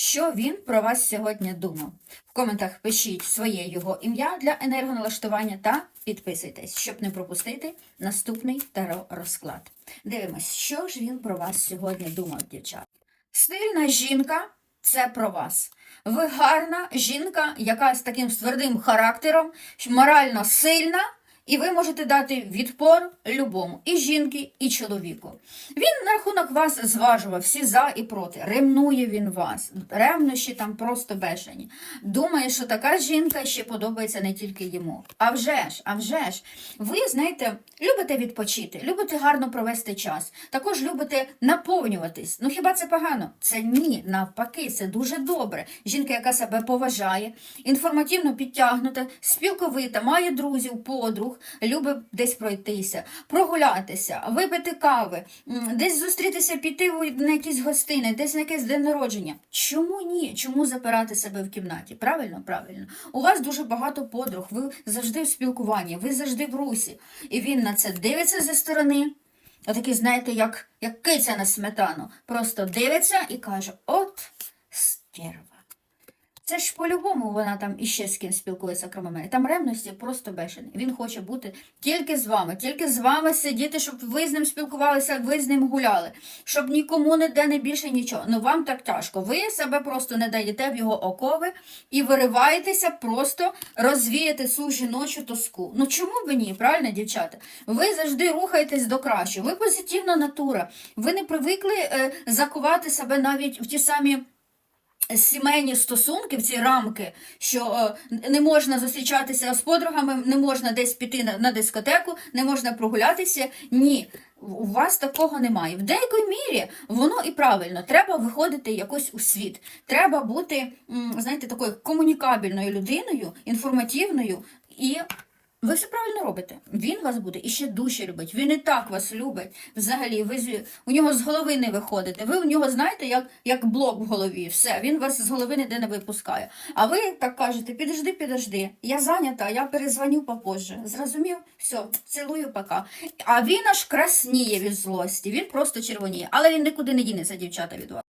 Що він про вас сьогодні думав? В коментах пишіть своє його ім'я для енергоналаштування та підписуйтесь, щоб не пропустити наступний таро розклад. Дивимось, що ж він про вас сьогодні думав, дівчата. Сильна жінка це про вас. Ви гарна жінка, яка з таким твердим характером, морально сильна, і ви можете дати відпор любому, і жінки, і чоловіку. Він на рахунок вас зважував всі за і проти. Ревнує він вас. Ревнощі там просто бешені. Думає, що така жінка ще подобається не тільки йому. А вже ж, а вже ж. Ви, знаєте, любите відпочити, любите гарно провести час. Також любите наповнюватись. Ну хіба це погано? Це ні, навпаки, це дуже добре. Жінка, яка себе поважає, інформативно підтягнута, спілковита, має друзів, подруг, любить десь пройтися, прогулятися, випити кави, десь зустрітися, піти на якісь гостини, десь на якесь день народження. Чому ні? Чому запирати себе в кімнаті? Правильно, правильно. У вас дуже багато подруг, ви завжди в спілкуванні, ви завжди в русі. І він на це дивиться зі сторони. Отакий, знаєте, як, як киця на сметану. Просто дивиться і каже: от стерва. Це ж по-любому вона там іще з ким спілкується, крім мене. Там ревності просто бешені. Він хоче бути тільки з вами, тільки з вами сидіти, щоб ви з ним спілкувалися, ви з ним гуляли, щоб нікому не де не більше нічого. Ну вам так тяжко. Ви себе просто не даєте в його окови і вириваєтеся просто розвіяти цю жіночу тоску. Ну чому б ні, правильно, дівчата? Ви завжди рухаєтесь до кращого. Ви позитивна натура. Ви не привикли е, закувати себе навіть в ті самі сімейні стосунки, в ці рамки, що е, не можна зустрічатися з подругами, не можна десь піти на, дискотеку, не можна прогулятися. Ні. У вас такого немає. В деякій мірі воно і правильно. Треба виходити якось у світ. Треба бути, знаєте, такою комунікабельною людиною, інформативною і. Ви все правильно робите. Він вас буде і ще дужче любить. Він і так вас любить. Взагалі, ви з- у нього з голови не виходите. Ви у нього знаєте, як, як блок в голові. Все, він вас з голови ніде не випускає. А ви так кажете: підожди, підожди, я зайнята, я перезвоню попозже. Зрозумів? Все, цілую пока. А він аж красніє від злості, він просто червоніє. Але він нікуди не дінеться, дівчата від вас.